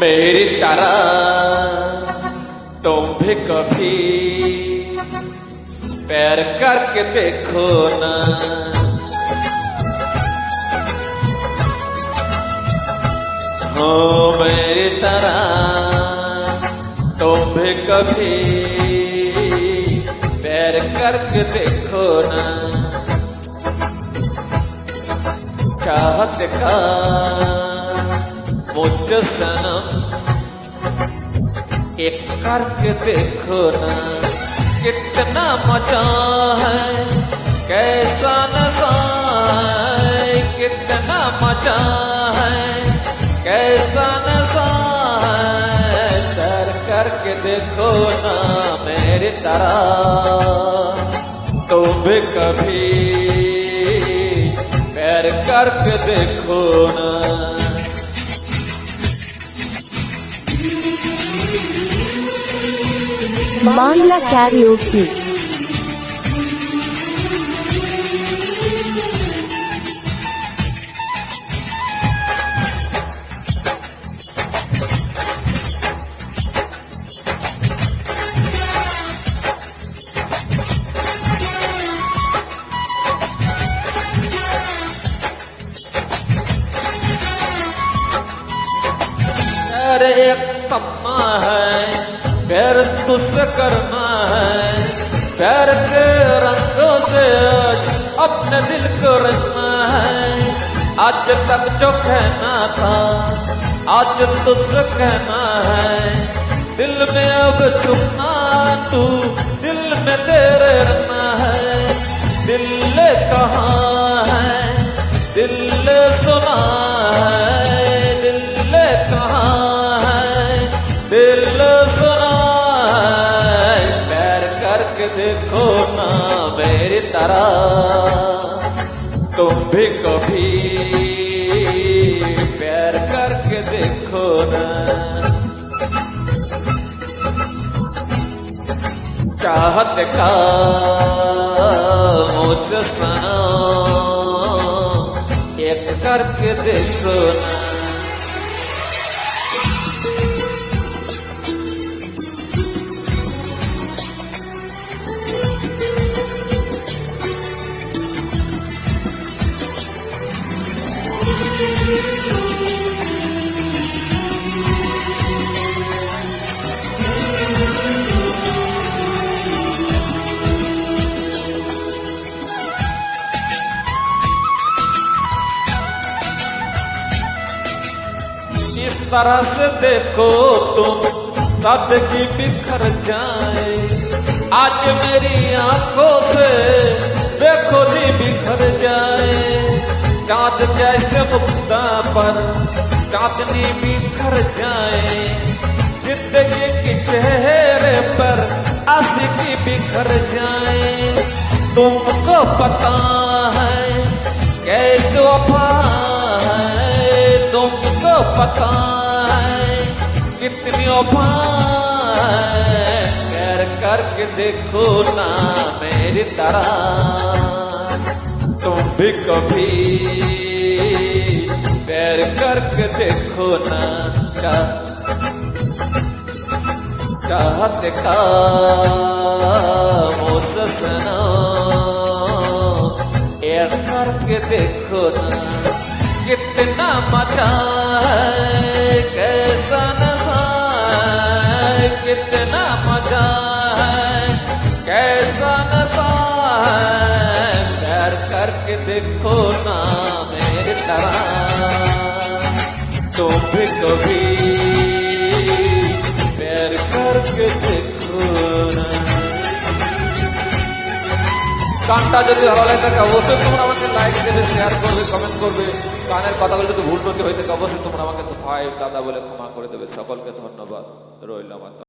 मेरी तरह तुम भी कभी पैर करके देखो ना हो मेरी तरह तुम भी कभी पैर करके देखो ना चाहत का मुझ एक करके देखो ना, कितना मज़ा है, कैसा है, कितना मज़ा है, कैसा है। सर करके देखो ना, मेरी तरह। तुम भी कभी पैर करके देखो ना। বাংলা ক্যারিওকি प्यार एक सपना है तुझसे करना है। प्यार के रंगों से अपने दिल को रचना है। आज तक जो कहना था, आज तुझसे कहना है। दिल में अब छुपना तू दिल में तेरे रहना है। दिल कहाँ है? दिल सुना है। देखो ना मेरी तरह तुम भी कभी पैर करके देखो ना चाहत का मुझ सना एक करके देखो ना तरह से देखो तुम सादगी बिखर जाए। आज मेरी आँखों से देखो जी बिखर जाए। चाँद जैसे मुक्ता पर चांदनी बिखर जाए। ज़िंदगी के चेहरे पर आशिकी बिखर जाए। तुमको पता है, कैसे वफा है? तुमको पता है, कितनी वफा है? कर करके देखो ना मेरी तरह। तुम भी कभी पैर करके देखो ना चा- चाहत का मुझसना एक करके देखो ना कितना मजा है कैसा नशा है कितना मजा है कैसा नशा देखो ना मेरी तरह तुम भी कभी प्यार करके দেখো না গানটা যদি ভালো লাগে থাকে অবশ্যই তোমরা আমাকে লাইক দেবে শেয়ার করবে কমেন্ট করবে গানের কথাগুলো যদি ভুল ত্রুটি হয়ে থাকে অবশ্যই তোমরা আমাকে ভাই দাদা বলে ক্ষমা করে দেবে সকলকে ধন্যবাদ রইল আমার